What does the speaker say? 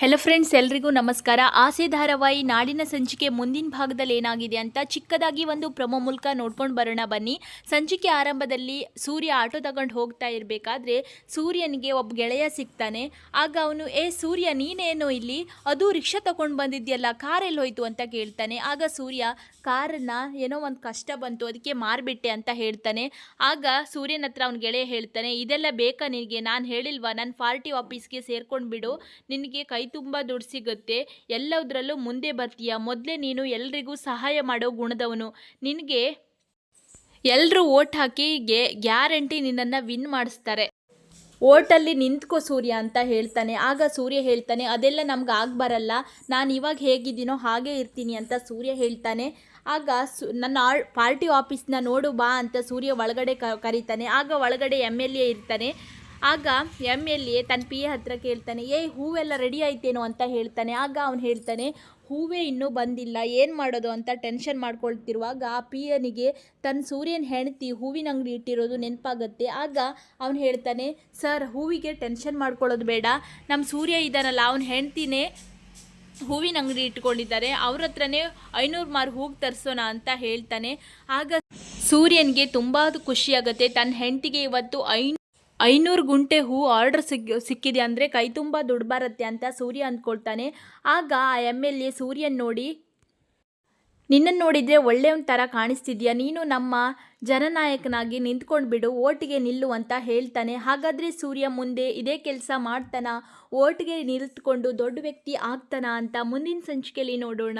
Hello friends ಎಲ್ರಿಗೂ ನಮಸ್ಕಾರ. ಆಸೆ ಧಾರಾವಾಹಿ ನಾಡಿನ ಸಂಚಿಕೆ ಮುಂದಿನ ಭಾಗದಲ್ಲಿ ಏನಾಗಿದೆ ಅಂತ ಚಿಕ್ಕದಾಗಿ ಒಂದು ಪ್ರಮೋ ಮೂಲಕ ನೋಡ್ಕೊಂಡು ಬರೋಣ ಬನ್ನಿ. ಸಂಚಿಕೆ ಆರಂಭದಲ್ಲಿ ಸೂರ್ಯ ಆಟೋ ತಗೊಂಡು ಹೋಗ್ತಾ ಇರಬೇಕಾದ್ರೆ ಸೂರ್ಯನಿಗೆ ಒಬ್ಬ ಗೆಳೆಯ ಸಿಗ್ತಾನೆ. ಆಗ ಅವನು, ಏ ಸೂರ್ಯ, ನೀನೇನೋ ಇಲ್ಲಿ? ಅದು ರಿಕ್ಷಾ ತಗೊಂಡು ಬಂದಿದ್ಯಲ್ಲ, ಕಾರ್ ಎಲ್ಲಿ ಹೋಯ್ತು ಅಂತ ಕೇಳ್ತಾನೆ. ಆಗ ಸೂರ್ಯ, ಕಾರನ್ನ ಏನೋ ಒಂದು ಕಷ್ಟ ಬಂತು, ಅದಕ್ಕೆ ಮಾರಿಬಿಟ್ಟೆ ಅಂತ ಹೇಳ್ತಾನೆ. ಆಗ ಸೂರ್ಯನ ಹತ್ರ ಅವ್ನ ಗೆಳೆಯ ಹೇಳ್ತಾನೆ, ಇದೆಲ್ಲ ಬೇಕಾ ನಿನಗೆ? ನಾನು ಹೇಳಿಲ್ವಾ? ನನ್ನ ಪಾರ್ಟಿ ಆಫೀಸ್ಗೆ ಸೇರ್ಕೊಂಡು ಬಿಡು. ನಿನಗೆ ಕೈ ತುಂಬ ದುಡ್ಡು ಸಿಗುತ್ತೆ. ಎಲ್ಲದರಲ್ಲೂ ಮುಂದೆ ಬರ್ತೀಯ. ಮೊದಲೇ ನೀನು ಎಲ್ರಿಗೂ ಸಹಾಯ ಮಾಡೋ ಗುಣದವನು. ನಿನಗೆ ಎಲ್ಲರೂ ಓಟ್ ಹಾಕಿ ಗೆ ಗ್ಯಾರಂಟಿ ನಿನ್ನನ್ನು ವಿನ್ ಮಾಡಿಸ್ತಾರೆ. ಓಟಲ್ಲಿ ನಿಂತ್ಕೋ ಸೂರ್ಯ ಅಂತ ಹೇಳ್ತಾನೆ. ಆಗ ಸೂರ್ಯ ಹೇಳ್ತಾನೆ, ಅದೆಲ್ಲ ನಮ್ಗೆ ಆಗಬರಲ್ಲ. ನಾನು ಇವಾಗ ಹೇಗಿದ್ದೀನೋ ಹಾಗೆ ಇರ್ತೀನಿ ಅಂತ ಸೂರ್ಯ ಹೇಳ್ತಾನೆ. ಆಗ ಸು, ನನ್ನ ಆಳ್, ಪಾರ್ಟಿ ಆಫೀಸ್ನ ನೋಡು ಬಾ ಅಂತ ಸೂರ್ಯ ಒಳಗಡೆ ಕರೀತಾನೆ. ಆಗ ಒಳಗಡೆ ಎಂ ಎಲ್ ಎ ಇರ್ತಾನೆ. ಆಗ ಎಂ ಎಲ್ ಎ ತನ್ನ ಪಿ ಎ ಹತ್ರ ಕೇಳ್ತಾನೆ, ಏಯ್, ಹೂವೆಲ್ಲ ರೆಡಿ ಆಯ್ತೇನೋ ಅಂತ ಹೇಳ್ತಾನೆ. ಆಗ ಅವನು ಹೇಳ್ತಾನೆ, ಹೂವೇ ಇನ್ನೂ ಬಂದಿಲ್ಲ, ಏನು ಮಾಡೋದು ಅಂತ ಟೆನ್ಷನ್ ಮಾಡ್ಕೊಳ್ತಿರುವಾಗ ಆ ಪಿ ಎನಿಗೆ ತನ್ನ ಸೂರ್ಯನ ಹೆಂಡತಿ ಹೂವಿನ ಅಂಗಡಿ ಇಟ್ಟಿರೋದು ನೆನಪಾಗುತ್ತೆ. ಆಗ ಅವನು ಹೇಳ್ತಾನೆ, ಸರ್, ಹೂವಿಗೆ ಟೆನ್ಷನ್ ಮಾಡ್ಕೊಳ್ಳೋದು ಬೇಡ. ನಮ್ಮ ಸೂರ್ಯ ಇದ್ದಾನಲ್ಲ, ಅವನ ಹೆಂಡ್ತಿನೇ ಹೂವಿನ ಅಂಗಡಿ ಇಟ್ಕೊಂಡಿದ್ದಾರೆ. ಅವ್ರ ಹತ್ರನೇ ಐನೂರು ಮಾರು ಹೂವು ತರಿಸೋಣ ಅಂತ ಹೇಳ್ತಾನೆ. ಆಗ ಸೂರ್ಯನಿಗೆ ತುಂಬ ಖುಷಿಯಾಗುತ್ತೆ ತನ್ನ ಹೆಂಡತಿಗೆ ಇವತ್ತು ಐ ಐನೂರು ಗುಂಟೆ ಹೂ ಆರ್ಡರ್ ಸಿಗ್, ಸಿಕ್ಕಿದೆ ಅಂದರೆ ಕೈ ತುಂಬ ದುಡ್ಡು ಬರುತ್ತೆ ಅಂತ ಸೂರ್ಯ ಅಂದ್ಕೊಳ್ತಾನೆ. ಆಗ ಆ ಎಂ ಎಲ್ ಎ ಸೂರ್ಯನ್ ನೋಡಿ ನಿನ್ನನ್ನು ನೋಡಿದರೆ ಒಳ್ಳೆಯವನ ಥರ ಕಾಣಿಸ್ತಿದ್ಯಾ? ನೀನು ನಮ್ಮ ಜನನಾಯಕನಾಗಿ ನಿಂತ್ಕೊಂಡು ಬಿಡು, ಓಟಿಗೆ ನಿಲ್ಲು ಅಂತ ಹೇಳ್ತಾನೆ. ಹಾಗಾದರೆ ಸೂರ್ಯ ಮುಂದೆ ಇದೇ ಕೆಲಸ ಮಾಡ್ತಾನ? ಓಟಿಗೆ ನಿಲ್ತ್ಕೊಂಡು ದೊಡ್ಡ ವ್ಯಕ್ತಿ ಆಗ್ತಾನ ಅಂತ ಮುಂದಿನ ಸಂಚಿಕೆಯಲ್ಲಿ ನೋಡೋಣ.